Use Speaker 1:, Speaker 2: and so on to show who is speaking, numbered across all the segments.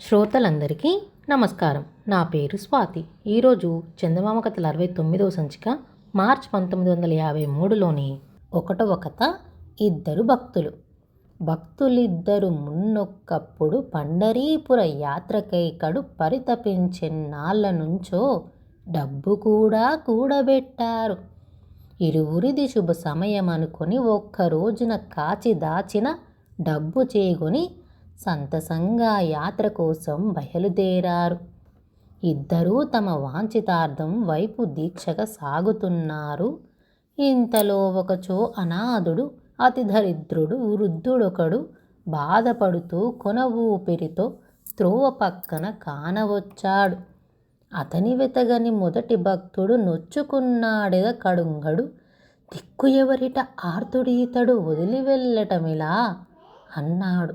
Speaker 1: శ్రోతలందరికీ నమస్కారం. నా పేరు స్వాతి. ఈరోజు చందమామ కథల అరవై తొమ్మిదవ సంచిక మార్చ్ పంతొమ్మిది వందల యాభై మూడులోని ఒకటవ కథ ఇద్దరు భక్తులు. భక్తులిద్దరు మున్నొక్కప్పుడు పండరీపుర యాత్రకై కడు పరితపించెన్నాళ్ళ నుంచో డబ్బు కూడా కూడబెట్టారు. ఇరువురిది శుభ సమయం అనుకొని ఒక్క రోజున కాచి దాచిన డబ్బు చేకొని సంతసంగా యాత్ర కోసం బయలుదేరారు. ఇద్దరూ తమ వాంఛితార్థం వైపు దీక్షగా సాగుతున్నారు. ఇంతలో ఒకచో అనాథుడు అతి దరిద్రుడు వృద్ధుడొకడు బాధపడుతూ కొన ఊపిరితో త్రోవ పక్కన కానవచ్చాడు. అతని వెతగని మొదటి భక్తుడు నొచ్చుకున్నాడెద కడుంగడు. దిక్కు ఎవరిట ఆర్తుడీతడు వదిలి వెళ్ళటమిలా? అన్నాడు.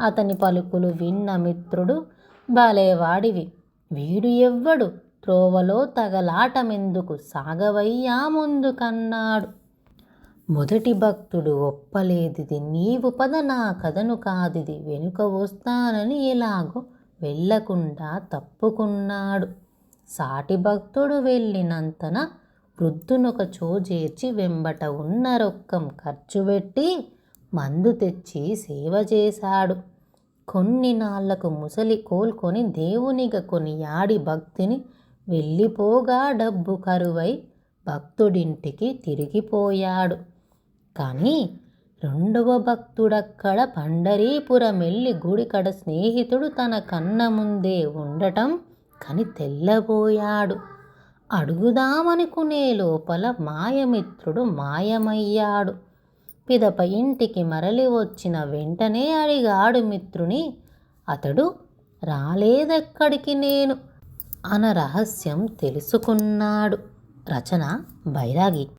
Speaker 1: అతని పలుకులు విన్న మిత్రుడు బాలేవాడివి వీడు ఎవ్వడు త్రోవలో తగలాటమెందుకు సాగవయ్యా ముందుకన్నాడు మొదటి భక్తుడు ఒప్పలేదిది నీవు పద నా కథను కాదిది వెనుక వస్తానని ఎలాగో వెళ్ళకుండా తప్పుకున్నాడు. సాటి భక్తుడు వెళ్ళినంతన వృద్ధునొక చోజేర్చి వెంబట ఉన్న రొక్కం ఖర్చు పెట్టి మందు తెచ్చి సేవ చేశాడు. కొన్ని నాళ్ళకు ముసలి కోలుకొని దేవునిగా కొని యాడి భక్తిని వెళ్ళిపోగా డబ్బు కరువై భక్తుడింటికి తిరిగిపోయాడు. కానీ రెండవ భక్తుడక్కడ పండరీపురం వెళ్ళి గుడికడ స్నేహితుడు తన కన్న ముందే ఉండటం కని తెల్లబోయాడు. అడుగుదామనుకునే లోపల మాయమిత్రుడు మాయమయ్యాడు. పిదప ఇంటికి మరలి వచ్చిన వెంటనే అడిగాడు మిత్రుని అతడు రాలేదెక్కడికి నేను? అన రహస్యం తెలుసుకున్నాడు రచన బైరాగి.